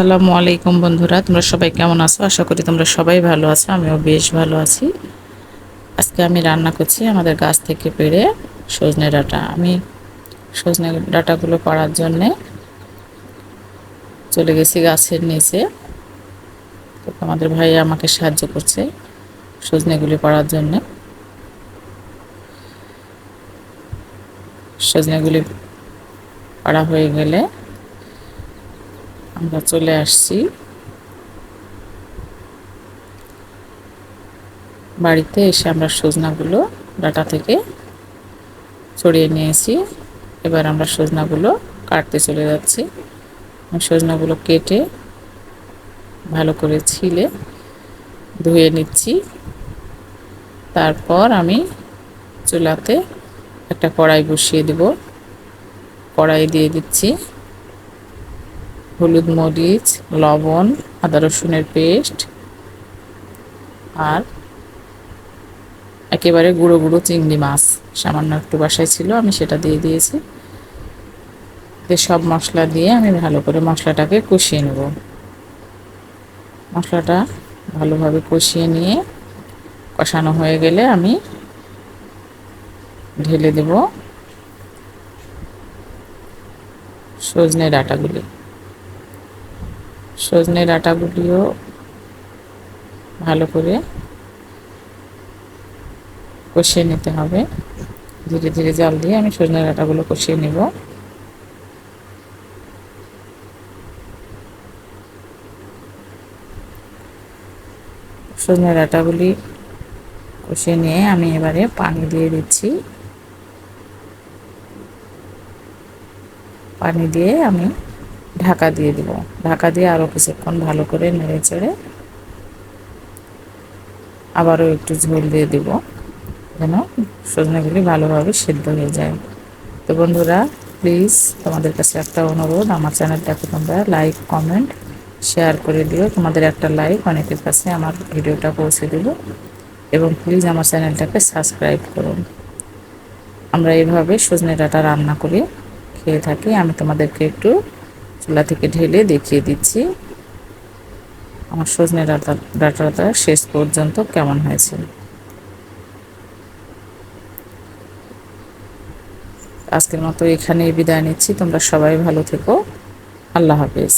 আসসালামু আলাইকুম বন্ধুরা, তোমরা সবাই কেমন আছো? আশা করি তোমরা সবাই ভালো আছো, আমিও বেশ ভালো আছি। আজকে আমি রান্না করছি আমাদের গাছ থেকে পেড়ে সজনে ডাঁটা। আমি সজনে ডাঁটাগুলো পাড়ার জন্যে চলে গেছি গাছের নিচে। তো আমাদের ভাই আমাকে সাহায্য করছে সজনেগুলি পাড়ার জন্যে। সজনেগুলি পাড়া হয়ে গেলে আমরা চলে আসছি। বাড়িতে এসে আমরা সজনাগুলো ডাটা থেকে ছড়িয়ে নিয়েছি। এবার আমরা সজনাগুলো কাটতে চলে যাচ্ছি। সজনাগুলো কেটে ভালো করে ছিলে ধুয়ে নিচ্ছি। তারপর আমি চুলাতে একটা কড়াই বসিয়ে দেব। কড়াই দিয়ে দিচ্ছি। হলুদ মরিচ, লবণ, আদা রসুনের পেস্ট আর একেবারে গুঁড়ো গুঁড়ো চিংড়ি মাছ। সামান্য একটু বাসায় ছিল, আমি সেটা দিয়ে দিয়েছি। সব মশলা দিয়ে আমি ভালো করে মশলাটাকে কষিয়ে নেব। মশলাটা ভালোভাবে কষিয়ে নিয়ে কষানো হয়ে গেলে আমি ঢেলে দেব সজনে ডাটাগুলি। সজনে ডাঁটাগুলিও ভালো করে কষিয়ে নিতে হবে। ধীরে ধীরে জাল দিয়ে আমি সজনে ডাঁটাগুলো কষিয়ে নেব। সজনে ডাঁটাগুলি কষিয়ে নিয়ে আমি এবারে পানি দিয়ে দিচ্ছি। পানি দিয়ে আমি ঢাকা দিয়ে দিব। ঢাকা দিয়ে আরও কিছুক্ষণ ভালো করে নেড়ে চেড়ে আবারও একটু ঝোল দিয়ে দিব, যেন সজনেগুলি ভালোভাবে সেদ্ধ হয়ে যায়। তো বন্ধুরা প্লিজ তোমাদের কাছে একটা অনুরোধ, আমার চ্যানেলটাকে তোমরা লাইক কমেন্ট শেয়ার করে দিও। তোমাদের একটা লাইক অনেকের কাছে আমার ভিডিওটা পৌঁছে দেব এবং প্লিজ আমার চ্যানেলটাকে সাবস্ক্রাইব করুন আমরা এইভাবে সজনে ডাটা রান্না করে খেয়ে থাকি। আমি তোমাদেরকে একটু চুলা থেকে ঢেলে দেখিয়ে দিচ্ছি। আমার সজনে ডাটা, ডাটাটা শেষ পর্যন্ত কেমন হয়েছে? আজকের মতো এখানেই বিদায় নিচ্ছি। তোমরা সবাই ভালো থেকো। আল্লাহ হাফেজ।